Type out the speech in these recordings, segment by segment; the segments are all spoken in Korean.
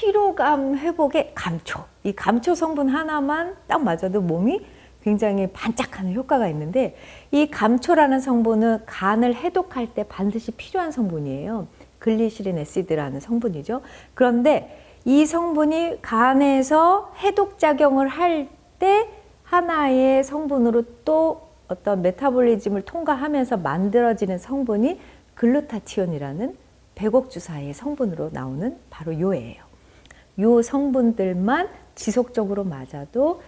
피로감 회복의 감초. 이 감초 성분 하나만 딱 맞아도 몸이 굉장히 반짝하는 효과가 있는데 이 감초라는 성분은 간을 해독할 때 반드시 필요한 성분이에요. 글리시린 에시드라는 성분이죠. 그런데 이 성분이 간에서 해독 작용을 할 때 하나의 성분으로 또 어떤 메타볼리즘을 통과하면서 만들어지는 성분이 글루타티온이라는 백옥주사의 성분으로 나오는 바로 요예요. 요 성분들만 지속적으로 맞아도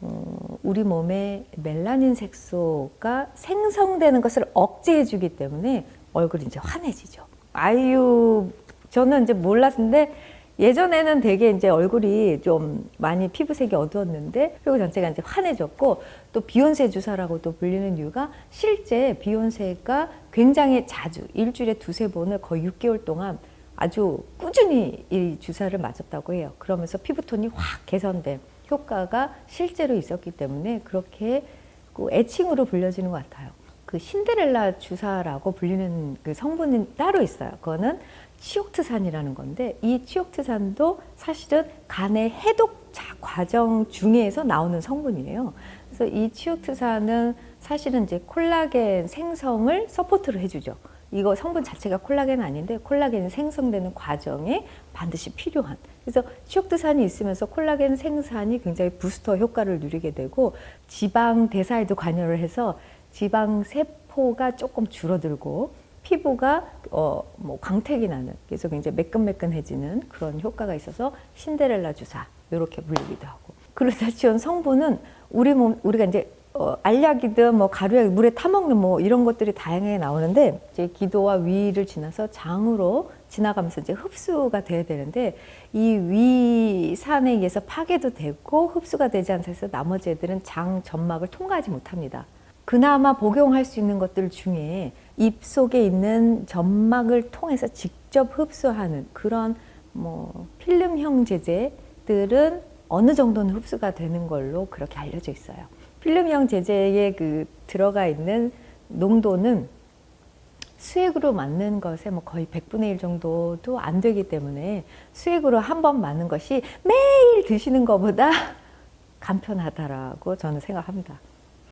어, 우리 몸에 멜라닌 색소가 생성되는 것을 억제해 주기 때문에 얼굴이 이제 환해지죠. 아유, 저는 이제 몰랐는데 예전에는 되게 이제 얼굴이 좀 많이 피부색이 어두웠는데 그리고 전체가 이제 환해졌고 또 비욘세 주사라고도 불리는 이유가 실제 비욘세가 굉장히 자주 일주일에 두세 번을 거의 6개월 동안 아주 꾸준히 이 주사를 맞았다고 해요. 그러면서 피부톤이 확 개선된 효과가 실제로 있었기 때문에 그렇게 그 애칭으로 불려지는 것 같아요. 그 신데렐라 주사라고 불리는 그 성분이 따로 있어요. 그거는 치옥트산이라는 건데 이 치옥트산도 사실은 간의 해독 자- 과정 중에서 나오는 성분이에요. 그래서 이 치옥트산은 사실은 이제 콜라겐 생성을 서포트를 해주죠. 이거 성분 자체가 콜라겐 아닌데 콜라겐이 생성되는 과정에 반드시 필요한. 그래서 치옥트산이 있으면서 콜라겐 생산이 굉장히 부스터 효과를 누리게 되고 지방 대사에도 관여를 해서 지방 세포가 조금 줄어들고 피부가 어 뭐 광택이 나는 그래서 굉장히 매끈매끈해지는 그런 효과가 있어서 신데렐라 주사 이렇게 불리기도 하고 글루타치온 성분은 우리 몸 우리가 이제 어, 알약이든 뭐 가루약 물에 타먹는 뭐 이런 것들이 다양하게 나오는데 이제 기도와 위를 지나서 장으로 지나가면서 이제 흡수가 돼야 되는데 이 위산에 의해서 파괴도 되고 흡수가 되지 않아서 나머지 애들은 장 점막을 통과하지 못합니다. 그나마 복용할 수 있는 것들 중에 입 속에 있는 점막을 통해서 직접 흡수하는 그런 뭐 필름형 제제들은 어느 정도는 흡수가 되는 걸로 그렇게 알려져 있어요. 필름형 제제에 그 들어가 있는 농도는 수액으로 맞는 것에 뭐 거의 100분의 1 정도도 안 되기 때문에 수액으로 한 번 맞는 것이 매일 드시는 것보다 간편하다라고 저는 생각합니다.